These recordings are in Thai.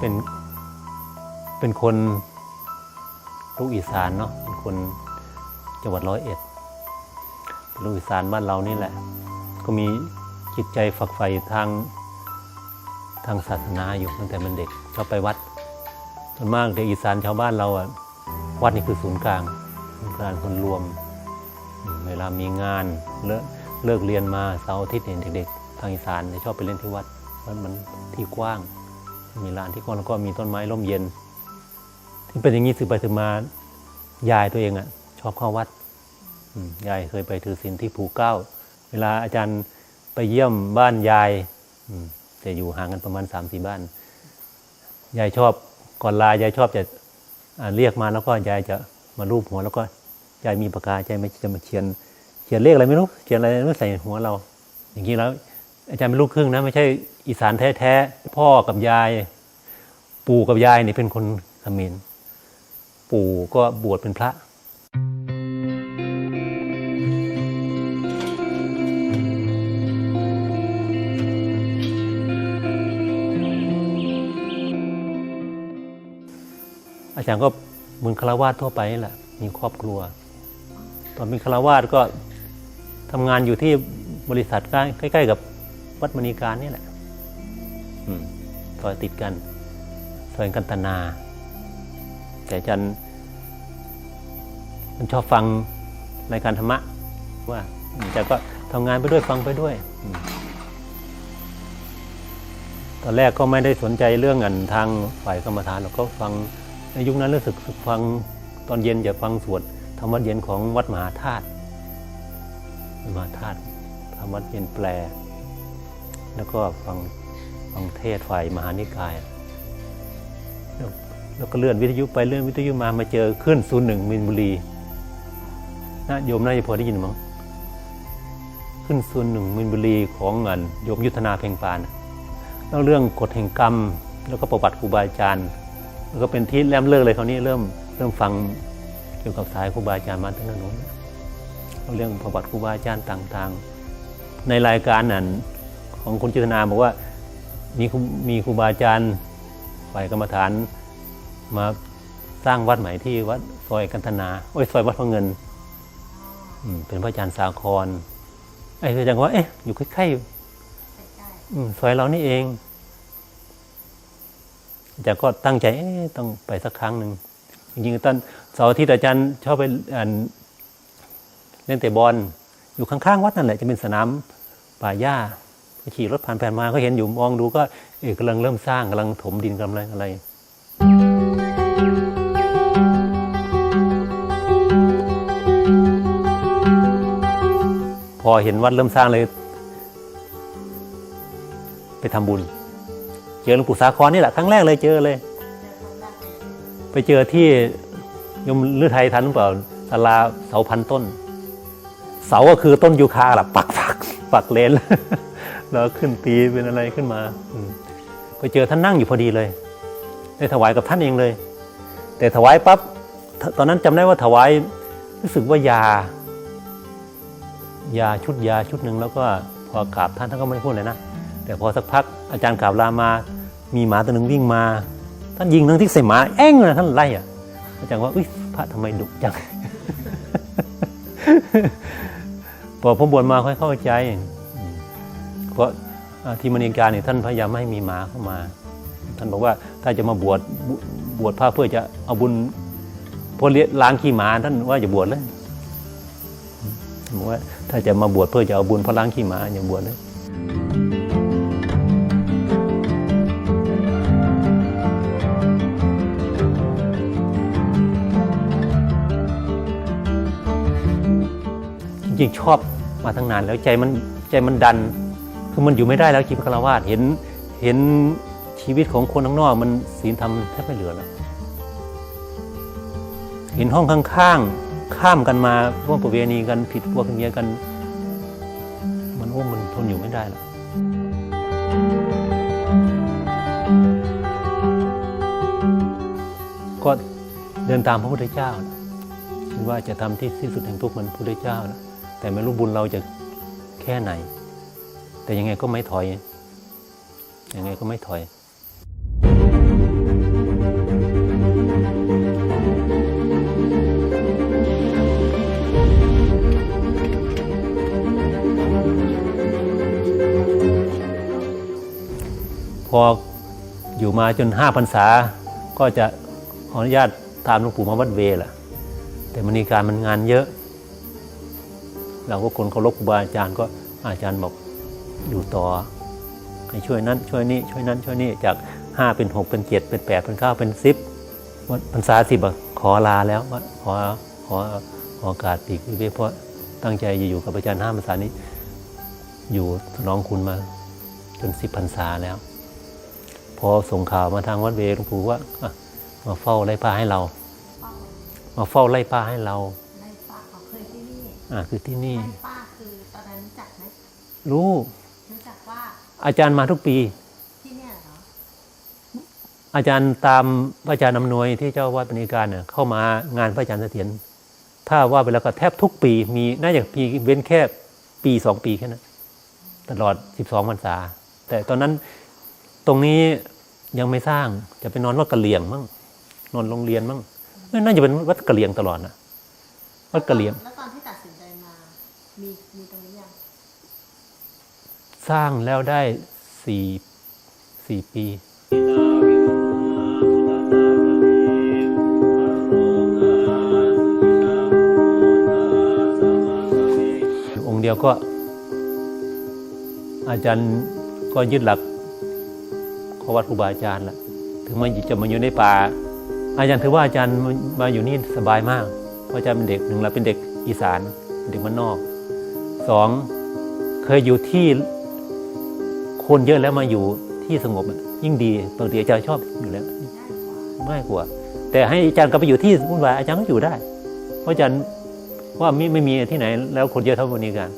เป็น เป็นคนลูกอีสานเนาะเป็นคนจังหวัดร้อยเอ็ดลูกอีสานบ้านเรานี่แหละ ก็มีจิตใจฝักใฝ่ทางทางศาสนาอยู่ตั้งแต่มันเด็กชอบไปวัดส่วนมากเด็กอีสานชาวบ้านเราอะวัดนี่คือศูนย์กลางศูนย์กลางคนรวม เวลามีงานเลิกเลิกเรียนมาเสาร์อาทิตย์เห็นเด็กๆทางอีสานจะชอบไปเล่นที่วัดวัดมันที่กว้าง มีลานที่กว้างแล้วก็มีต้นไม้ร่มเย็นที่เป็นอย่างนี้สืบไปสืบมายายตัวเองอะชอบเข้าวัดยายเคยไปถือศีลที่ภูเก้า เวลาอาจารย์ไปเยี่ยมบ้านยายจะอยู่ห่างกันประมาณสามสี่บ้าน ยายชอบก่อนลายายชอบจะเรียกมาแล้วก็ยายจะมารูปหัว แล้วก็ยายมีปากกายายไม่จะมาเขียน เขียนเลขอะไรไม่รู้เขียนอะไรไม่รู้ใส่หัวเรา อย่างนี้แล้ว อาจารย์เป็นลูกครึ่งนะ ไม่ใช่ อีสานแท้ๆ พ่อกับยาย ปู่กับยายนี่เป็นคนเขมรปู่ก็บวชเป็นพระอาจารย์ก็เหมือนคาวาสทั่วไปนี่แหละ มีครอบครัว ตอนเป็นคาวาสก็ทำงานอยู่ที่บริษัทใกล้ๆกับวัดมณีการนี่แหละ ซอยติดกันซอยกันตนา แต่จารย์มันชอบฟังรายการธรรมะว่าอาจารย์ก็ทำงานไปด้วยฟังไปด้วยตอนแรกก็ไม่ได้สนใจเรื่องอันทางฝ่ายกรรมฐานเราก็ฟังในยุคนั้นรู้สึกฟังตอนเย็นจะฟังสวดธรรมวัดเย็นของวัดมหาธาตุมหาธาตุธรรมวัดเย็นแปล แล้วก็ฟัง ฟังเทศฝ่ายมหานิกาย แล้วก็เลื่อนวิทยุไปเลื่อนวิทยุมามาเจอขึ้นศูนย์หนึ่งมินบุรีนะโยมน่าจะพอได้ยินมั้งขึ้นศูนย์หนึ่งมินบุรีของอันโยมยุทธนาเพ่งปานแล้วเรื่องกฎแห่งกรรม แล้วก็ประวัติครูบาอาจารย์แล้วก็เป็นที่แรมเลิกเลยคราวนี้เริ่มเริ่มฟังเกี่ยวกับสายครูบาอาจารย์มาตั้งแต่นู้นเรื่องประวัติครูบาอาจารย์ต่างๆ ในรายการนั้นของคุณจิตนาบอกว่า มีมีครูบาอาจารย์ฝ่ายกรรมฐานมาสร้างวัดใหม่ที่วัดซอยกันธนาโอ้ยซอยวัดพระเงินอืเป็นพระอาจารย์สาครไอ้อาจารย์ว่าเอ๊ะอยู่ใกล้ๆซอยเรานี่เองอาจารย์ก็ตั้งใจเอ๊ต้องไปสักครั้งหนึ่งจริงๆตอนเสาร์อาทิตย์อาจารย์ชอบไปเล่นเตะบอลอยู่ข้างๆวัดนั่นแหละจะเป็นสนามป่าหญ้า ขี่รถผ่านไปมาก็เห็นอยู่มองดูก็เออกำลังเริ่มสร้างกำลังถมดินกำลังอะไรพอเห็นวัดเริ่มสร้างเลย ไปทำบุญ เจอหลวงปู่สาครนี่แหละครั้งแรกเลยเจอเลย ไปเจอที่ยมลือไทยทันหรือเปล่าศาลาเสาพันต้น เสาก็คือต้นยูคาล่ะ ปักปักปักเลน แล้วขึ้นตีเป็นอะไรขึ้นมาไปเจอท่านนั่งอยู่พอดีเลย ได้ถวายกับท่านเองเลย แต่ถวายปั๊บตอนนั้นจำได้ว่าถวายรู้สึกว่ายา ยาชุดยาชุดหนึ่งแล้วก็พอกราบท่านท่านก็ไม่พูดเลยนะแต่พอสักพักอาจารย์กราบลามา มีหมาตัวหนึ่งวิ่งมา ท่านยิงทั้งที่ใส่หมาแอ้งเลยท่านไล่อะอาจารย์ว่าอุ้ยพระทำไมดุจังพอผมบวชมาค่อยเข้าใจ ราะที่มณีการเนี่ยท่านพยายามไม่ให้มีหมาเข้ามา ท่านบอกว่าถ้าจะมาบวชบวชพระเพื่อจะเอาบุญพอเลี้ยล้างขี้หมาท่านว่าอย่าบวชเลยบอกว่าถ้าจะมาบวชเพื่อจะเอาบุญเพราะล้างขี้หมาอย่าบวชเลยจริงๆชอบมาตั้งนานแล้วใจมันใจมันดัน คือมันอยู่ไม่ได้แล้วชีวิตคารวาสเห็นเห็นชีวิตของคนข้างนอก มันศีลธรรมแทบไม่เหลือแล้วเห็นห้องข้างๆข้ามกันมาร่วมประเวณีกันผิดพวกเมียกัน มันโอ้มันทนอยู่ไม่ได้แล้วก็เดินตามพระพุทธเจ้าคิดว่าจะทำที่ที่สุดแห่งทุกข์มือนพระพุทธเจ้านะแต่ไม่รู้บุญเราจะแค่ไหน แต่ยังไงก็ไม่ถอย ยังไงก็ไม่ถอยพออยู่มาจนห้าพรรษา ก็จะขออนุญาตตามหลวงปู่มาวัดเวล่ะ แต่มันมีการมันงานเยอะ เราก็คนเคารพครูบาอาจารย์ก็อาจารย์บอก อยู่ต่อ ให้ช่วยนั้นช่วยนี้ช่วยนั้นช่วยนี้จากห้าเป็นหกเป็นเจ็ดเป็นแปดเป็นเก้าเป็นสิบวันพรรษาสิบอะขอลาแล้วว่าขอขอขอโอกาสปีกวิเวกเพราะตั้งใจจะอยู่กับอาจารย์ห้าพรรษานี้ อยู่สนองคุณมาจนสิบพรรษาแล้ว พอส่งข่าวมาทางวัดเวหลวงปู่ว่าอะมาเฝ้าไล่ป้าให้เราป้ามาเฝ้าไล่ป้าให้เราไล่ป้าเขาเคยที่นี่อ่าคือที่นี่ไล่ป้าคือตอนนั้นรู้จักไหมรู้รู้จักว่า อาจารย์มาทุกปี ที่เนี่ยเหรออาจารย์ตามพระอาจารย์อำนวยที่เจ้าวัดปณิการเนี่ยเข้ามางานพระอาจารย์เสถียรถ้าว่าไปแล้วก็แทบทุกปีมีน่าจะปีเว้นแค่ปีสองปีแค่นั้นตลอดสิบสองพรรษา แต่ตอนนั้นตรงนี้ยังไม่สร้างจะไปนอนวัดกะเหลี่ยงมั้งนอนโรงเรียนมั้งเอ้ยน่าจะเป็นวัดกะเหลี่ยงตลอดนะวัดกะเหลี่ยงแล้วตอนที่ตัดสินใจมา มีมีตรงนี้ยัง สร้างแล้วได้สี่สี่ปีองค์เดียวก็ อาจารย์ก็ยึดหลักขอวัดครูบาอาจารย์ละถึงมาจะมาอยู่ในป่า อาจารย์ถือว่าอาจารย์มาอยู่นี่สบายมาก เพราะอาจารย์เป็นเด็กหนึ่งเราเป็นเด็กอีสานเด็กมันนอกสองเคยอยู่ที่ คนเยอะแล้วมาอยู่ที่สงบอะยิ่งดีปกติอาจารย์ชอบอยู่แล้วง่ายกว่าง่ายกว่า แต่ให้อาจารย์กลับไปอยู่ที่วุ่นวายอาจารย์ก็อยู่ได้ เพราะอาจารย์ว่าไม่ไม่มีที่ไหน แล้วคนเยอะเท่าวันนี้กัน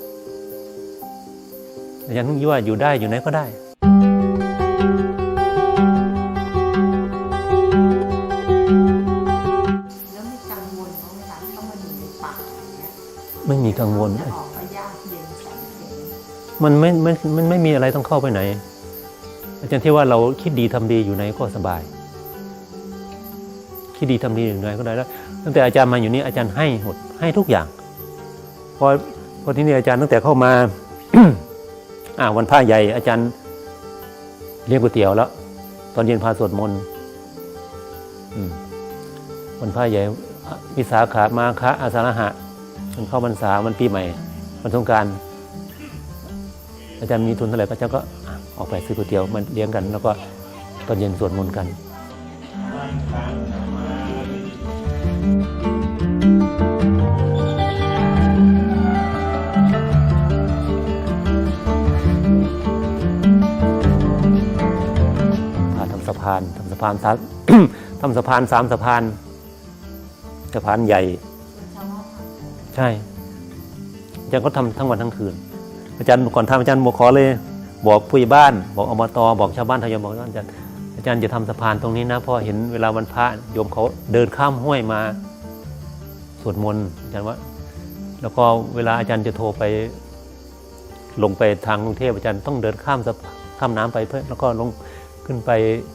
อาจารย์คิดว่าอยู่ได้อยู่ไหนก็ได้แล้วมีกังวลไหมเวลาต้องมาอยู่ในป่าอย่างเงี้ยไม่มีกังวล มันไม่ไม่มันไม่มีอะไรต้องเข้าไปไหน อาจารย์ที่ว่าเราคิดดีทำดีอยู่ไหนก็สบาย คิดดีทำดีอยู่ไหนก็ได้แล้วตั้งแต่อาจารย์มาอยู่นี่อาจารย์ให้หมดให้ทุกอย่างพอพอที่นี่อาจารย์ตั้งแต่เข้ามาอ่าวันพระใหญ่ อาจารย์เลี้ยงก๋วยเตี๋ยวแล้ว ตอนเย็นพาสวดมนต์วันพระใหญ่วิสาขามาคะอาสาฬหะมันเข้าพรรษามันปีใหม่วันสงการ อาจารย์มีทุนเท่าไหร่พระเจ้าก็อะออกไปซื้อก๋วยเตี๋ยวมาเลี้ยงกัน แล้วก็ตอนเย็นสวดมนต์กันพาทำสะพานทำสะพานสามทำสะพานสามสะพานสะพานใหญ่เป็นชาวบ้านทำใช่อาจารย์ก็ทำทั้งวันทั้งคืน อาจารย์ก่อนทำอาจารย์บอกขอเลย บอกผู้ใหญ่บ้าน บอกอบตบอกชาวบ้านทายบอกว่าอาจารย์อาจารย์จะทำสะพานตรงนี้นะเพราะเห็นเวลาวันพระโยมเขาเดินข้ามห้วยมาสวดมนต์อาจารย์ว่า แล้วก็เวลาอาจารย์จะโทรไป ลงไปทางกรุงเทพอาจารย์ต้องเดินข้ามสะข้ามน้ำไปเพื่อแล้วก็ลงขึ้นไป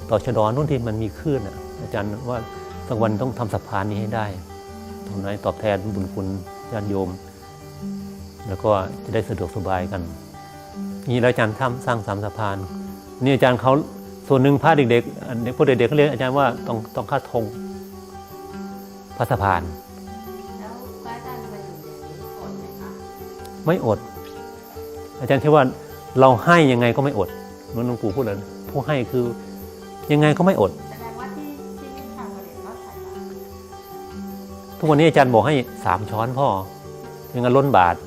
ต่อชะดอนนู่นที่มันมีคลื่นอะอาจารย์ว่าสักวันต้องทำสะพานนี้ให้ได้ทำไหนตอบแทนบุญคุณญาติโยม แล้วก็จะได้สะดวกสบายกัน นี่แล้วอาจารย์ทำสร้างสามสะพาน นี่อาจารย์เขาส่วนหนึ่งพระเด็กๆอันเด็กพวกเด็กๆเขาเรียนอาจารย์ว่าต้องต้องค่าธงพระสะพาน แล้วพระอาจารย์มาอยู่อย่างนี้อดไหมคะไม่อด อาจารย์คิดว่าเราให้ยังไงก็ไม่อดเหมือนหลวงปู่พูดเลยผู้ให้คือยังไงก็ไม่อดแสดงว่าที่ที่นี่ทางประเด็นก็ใส่บาตรทุกวันนี้อาจารย์บอกให้สามช้อนพ่อยังงั้นล้นบาทโอ้ยั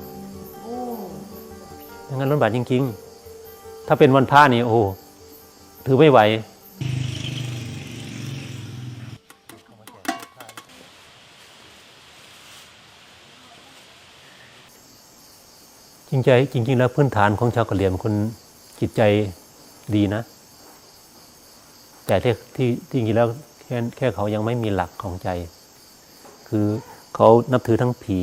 งงั้นล้นบาทจริง ๆ ถ้าเป็นวันพระนี่โอ้ถือไม่ไหวจริงใจจริง ๆ แล้วพื้นฐานของชาวกะเหรี่ยงคนจิตใจดีนะ แต่ที่ที่จริงๆแล้วแค่แค่เขายังไม่มีหลักของใจ คือเขานับถือทั้งผี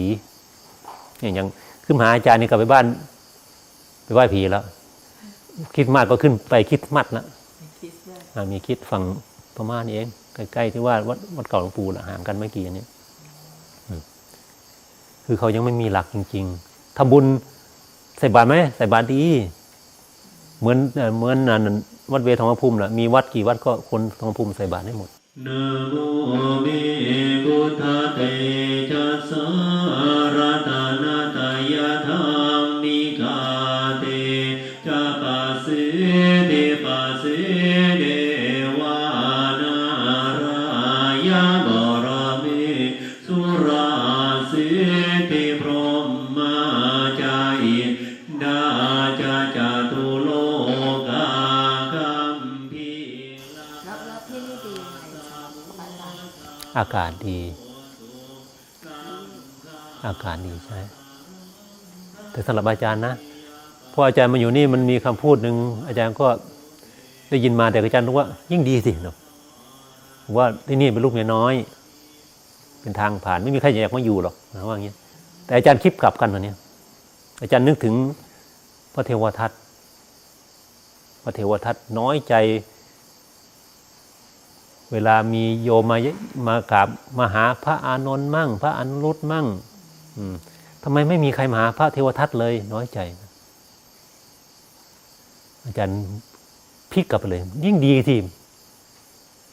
อย่างอย่างขึ้นมาหาอาจารย์นี่กลับไปบ้าน ไปไหว้ผีแล้ว คิดมากก็ขึ้นไปคิดมัดแล้วมีคริสด้วยอ่ามีคิดฝั่งพม่านี่เอง ใกล้ๆที่ว่าวัดวัดเก่าหลวงปู่ละห่างกันไม่กี่อันนี้อืมคือเขายังไม่มีหลักจริง ๆทำบุญใส่บาตรไหมใส่บาตรดี เหมือนเอ่อเหมือนอันนั้นวัดเวทองภูมิแหละมีวัดกี่วัดก็คนทองภูมิใส่บาตรให้หมดนะโมเมกุทธาเตจัสสา อากาศดี อากาศดีใช่ แต่สำหรับอาจารย์นะพออาจารย์มาอยู่นี่มันมีคำพูดหนึ่งอาจารย์ก็ได้ยินมาแต่อาจารย์รู้ว่า ยิ่งดีสิเนาะว่าที่นี่เป็นลูกเมียน้อย เป็นทางผ่านไม่มีใครอยากมาอยู่หรอกนะว่าอย่างเงี้ยแต่อาจารย์คิดกลับกันวันนี้อาจารย์นึกถึงพระเทวทัตพระเทวทัตน้อยใจ เวลามีโยมมามากราบมาหาพระอานนท์มั่ง พระอนุรุตมั่งอืมทำไมไม่มีใครมาหาพระเทวทัตเลย น้อยใจ อาจารย์พลิกกลับไปเลย ยิ่งดีที่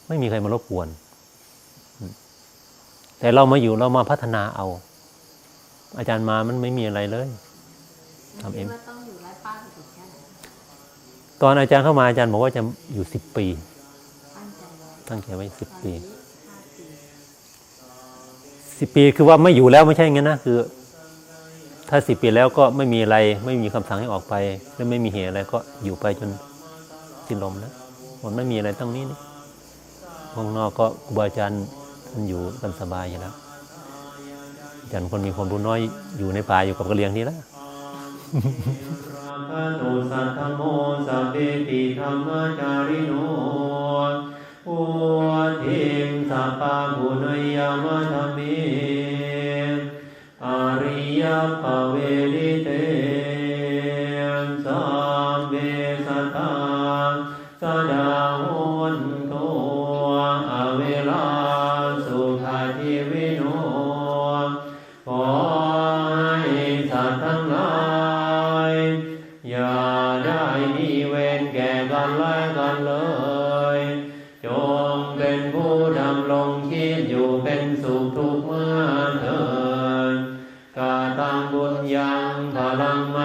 ไม่มีใครมารบกวนอืมแต่เรามาอยู่เรามาพัฒนาเอา อาจารย์มามันไม่มีอะไรเลยทำเองคิดว่าต้องอยู่ไร้ป้าไปถึงแค่ไหนตอนอาจารย์เข้ามาอาจารย์บอกว่าจะอยู่สิบปี ตั้งใจไว้ตั้งใจไว้สิบปีสิบปีคือว่าไม่อยู่แล้วไม่ใช่งั้นนะคือ ถ้าสิบปีแล้วก็ไม่มีอะไรไม่มีคำสั่งให้ออกไป และไม่มีเหตุอะไรก็อยู่ไปจนสิ้นลมแล้วมันไม่มีอะไรตรงนี้นี่ห้องนอกก็ครูบาอาจารย์ท่านอยู่กันสบายอยู่แล้วอาจารย์คนมีความรู้น้อยอยู่ในป่าอยู่กับกระเลียงนี่และราคาโตสัทโมสัพเพติธรรมจาริโน พุทิมสัพพะบุญยามะธรรมิอริยปเว ยั